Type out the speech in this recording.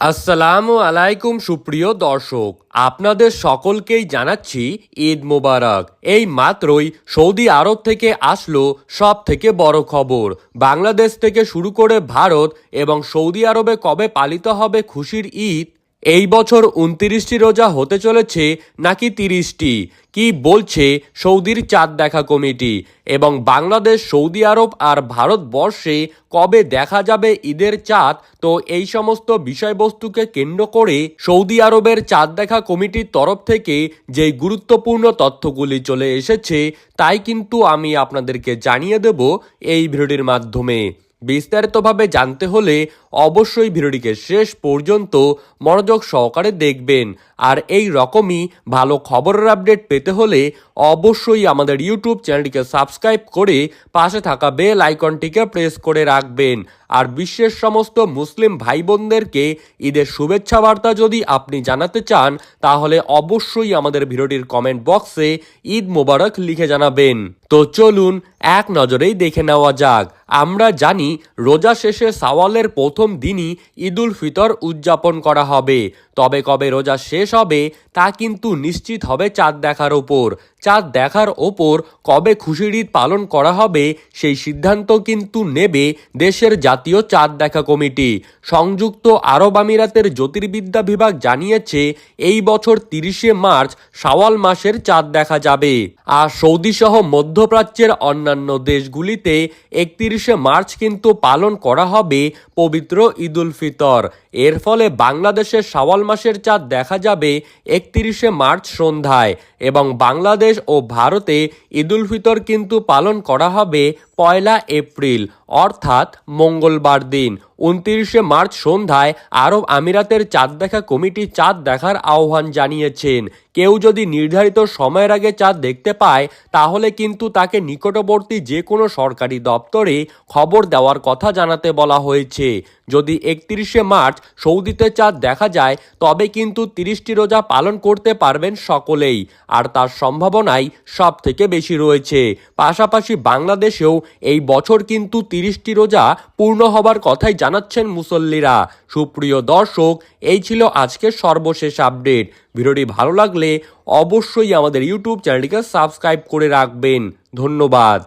আসসালামু আলাইকুম, সুপ্রিয় দর্শক। আপনাদের সকলকেই জানাচ্ছি ঈদ মোবারক। এই মাত্রই সৌদি আরব থেকে আসলো সব থেকে বড় খবর। বাংলাদেশ থেকে শুরু করে ভারত এবং সৌদি আরবে কবে পালিত হবে খুশির ঈদ এই বছর উনত্রিশটি রোজা হতে চলেছে নাকি তিরিশটি? কি বলছে সৌদির চাঁদ দেখা কমিটি? এবং বাংলাদেশ, সৌদি আরব আর ভারতবর্ষে কবে দেখা যাবে ঈদের চাঁদ? তো এই সমস্ত বিষয়বস্তুকে কেন্দ্র করে সৌদি আরবের চাঁদ দেখা কমিটির তরফ থেকে যে গুরুত্বপূর্ণ তথ্যগুলি চলে এসেছে, তাই কিন্তু আমি আপনাদেরকে জানিয়ে দেব এই ভিডিওটির মাধ্যমে। বিস্তারিতভাবে জানতে হলে অবশ্যই ভিডিওটিকে শেষ পর্যন্ত মনোযোগ সহকারে দেখবেন। আর এই রকমই ভালো খবরের আপডেট পেতে হলে অবশ্যই আমাদের ইউটিউব চ্যানেলটিকে সাবস্ক্রাইব করে পাশে থাকা বেল আইকনটিকে প্রেস করে রাখবেন। আর বিশ্বের সমস্ত মুসলিম ভাই বোনদেরকে ঈদের শুভেচ্ছা বার্তা যদি আপনি জানাতে চান, তাহলে অবশ্যই আমাদের ভিডিওটির কমেন্ট বক্সে ঈদ মোবারক লিখে জানাবেন। তো চলুন এক নজরেই দেখে নেওয়া যাক। আমরা জানি, রোজা শেষে সাওয়ালের প্রথম দিনই ঈদুল ফিতর উদযাপন করা হবে। তবে কবে রোজা শেষ হবে তা কিন্তু নিশ্চিত হবে চাঁদ দেখার ওপর। চাঁদ দেখার ওপর কবে খুশির ঈদ পালন করা হবে সেই সিদ্ধান্ত কিন্তু নেবে দেশের জাতীয় চাঁদ দেখা কমিটি। সংযুক্ত আরব আমিরাতের জ্যোতির্বিদ্যা বিভাগ জানিয়েছে, এই বছর তিরিশে মার্চ শাওয়াল মাসের চাঁদ দেখা যাবে। আর সৌদি সহ মধ্যপ্রাচ্যের অন্যান্য দেশগুলিতে একত্রিশে মার্চ কিন্তু পালন করা হবে পবিত্র ঈদুল ফিতর। এর ফলে বাংলাদেশের শাওয়াল মাসের চাঁদ দেখা যাবে একত্রিশে মার্চ সন্ধ্যায় এবং বাংলাদেশ ও ভারতে ঈদুল ফিতর কিন্তু পালন করা হবে পয়লা এপ্রিল, অর্থাৎ মঙ্গলবার দিন। উনত্রিশে মার্চ সন্ধ্যায় আরব আমিরাতের চাঁদ দেখা কমিটি চাঁদ দেখার আহ্বান জানিয়েছেন। কেউ যদি নির্ধারিত সময়ের আগে চাঁদ দেখতে পায়, তাহলে কিন্তু তাকে নিকটবর্তী যে কোনো সরকারি দপ্তরে খবর দেওয়ার কথা জানাতে বলা হয়েছে। যদি একত্রিশে মার্চ সৌদিতে চাঁদ দেখা যায়, তবে কিন্তু তিরিশটি রোজা পালন করতে পারবেন সকলেই। আর তার সম্ভাবনাই সব থেকে বেশি রয়েছে। পাশাপাশি বাংলাদেশেও এই বছর কিন্তু তিরিশটি রোজা পূর্ণ হবার কথাই জানাচ্ছেন মুসল্লিরা। সুপ্রিয় দর্শক, এই ছিল আজকের সর্বশেষ আপডেট। ভিডিওটি ভালো লাগলে অবশ্যই আমাদের ইউটিউব চ্যানেলটিকে সাবস্ক্রাইব করে রাখবেন। ধন্যবাদ।